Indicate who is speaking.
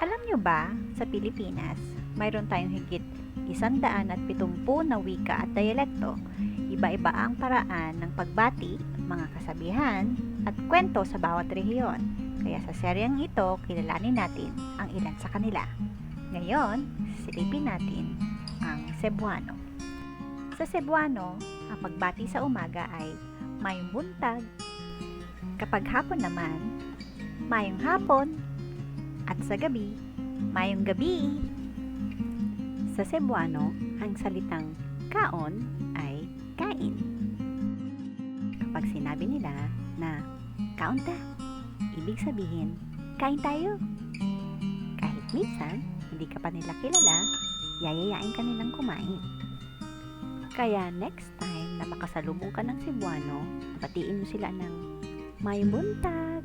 Speaker 1: Alam nyo ba, sa Pilipinas, mayroon tayong higit isandaan at pitumpu na wika at dialekto. Iba-iba ang paraan ng pagbati, mga kasabihan, at kwento sa bawat rehiyon. Kaya sa seryeng ito, kilalanin natin ang ilan sa kanila. Ngayon, silipin natin ang Cebuano. Sa Cebuano, ang pagbati sa umaga ay mayong buntag. Kapag hapon naman, mayong hapon. Sa gabi, mayong gabi. Sa Cebuano, ang salitang kaon ay kain. Kapag sinabi nila na kaon ta, ibig sabihin, kain tayo. Kahit minsan, hindi ka pa nila kilala, yayayain ka nilang kumain. Kaya next time na makasalubong ka ng Cebuano, batiin mo sila ng may buntag